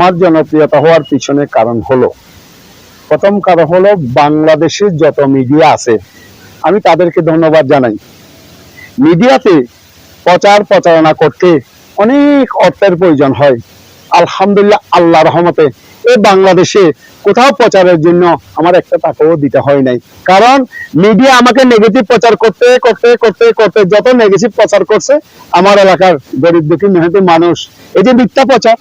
আমার জনপ্রিয়তা হওয়ার পিছনে কারণ হলো, প্রথম কারণ হলো বাংলাদেশের যত মিডিয়া আছে, আমি তাদেরকে ধন্যবাদ জানাই। মিডিয়াতে প্রচার প্রচারণা করতে অনেক অর্থের প্রয়োজন হয়। আলহামদুলিল্লাহ, আল্লাহ রহমতে এই বাংলাদেশে কোথাও প্রচারের জন্য আমার একটা টাকাও দিতে হয় নাই। কারণ মিডিয়া আমাকে নেগেটিভ প্রচার করতে করতে করতে করতে যত নেগেটিভ প্রচার করছে, আমার এলাকার গরিব দুঃখী মেহনতি মানুষ, এই যে মিথ্যা প্রচার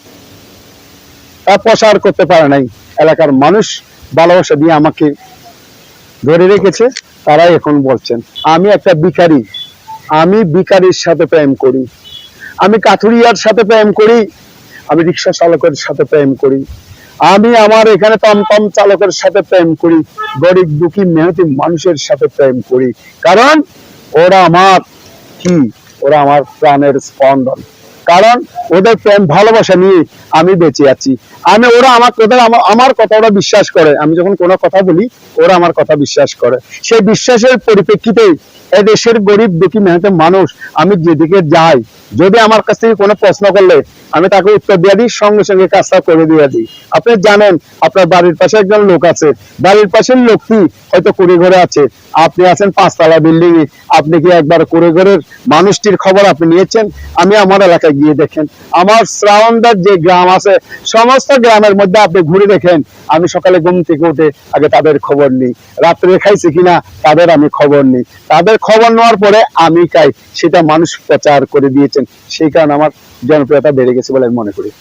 প্রসার করতে পারে নাই। এলাকার মানুষ ভালোবাসা দিয়ে আমাকে ধরে রেখেছে, তারাই এখন বলছেন, আমি একটা ভিখারি, আমি ভিখারির সাথে প্রেম করি, আমি কাথুরিয়ার সাথে প্রেম করি, আমি রিক্সা চালকের সাথে প্রেম করি, আমি আমার এখানে টমটম চালকের সাথে প্রেম করি, গরিব দুঃখী মেহনতি মানুষের সাথে প্রেম করি। কারণ ওরা আমার কি? ওরা আমার প্রাণের স্পন্দন। কারণ ওদের প্রেম, ভালোবাসা নিয়ে আমি বেঁচে আছি। আমি, ওরা আমার ওদের আমার কথা ওরা বিশ্বাস করে। আমি যখন কোনো কথা বলি, ওরা আমার কথা বিশ্বাস করে। সেই বিশ্বাসের পরিপ্রেক্ষিতে এদেশের গরিব, দুঃখী মেহনতের মানুষ, আমি যেদিকে যাই, যদি আমার কাছ থেকে কোনো প্রশ্ন করলে, আমি তাকে উত্তর দিয়ে দিই, সঙ্গে সঙ্গে কাজটা করে দিয়ে দিই। আপনি জানেন, আপনার বাড়ির পাশে একজন লোক আছে। বাড়ির পাশের লোকটি হয়তো কুড়ি ঘরে আছে। আপনি আছেন পাঁচতলা বিল্ডিং আপনি কি একবার কুড়ি ঘরের মানুষটির খবর আপনি নিয়েছেন? আমি আমার এলাকায় গিয়ে দেখেন। আমার শ্রাবণদার যে গ্রাম আছে, সমস্ত গ্রামের মধ্যে আপনি ঘুরে দেখেন, আমি সকালে ঘুম থেকে উঠে আগে তাদের খবর নিই। রাত্রে খাইছি কিনা, তাদের আমি খবর নিই। তাদের খবর নেওয়ার পরে আমি খাই, সেটা মানুষ প্রচার করে দিয়েছেন। সেই কারণে আমার জনপ্রিয়তা বেড়ে গেছে বলে আমি মনে করি।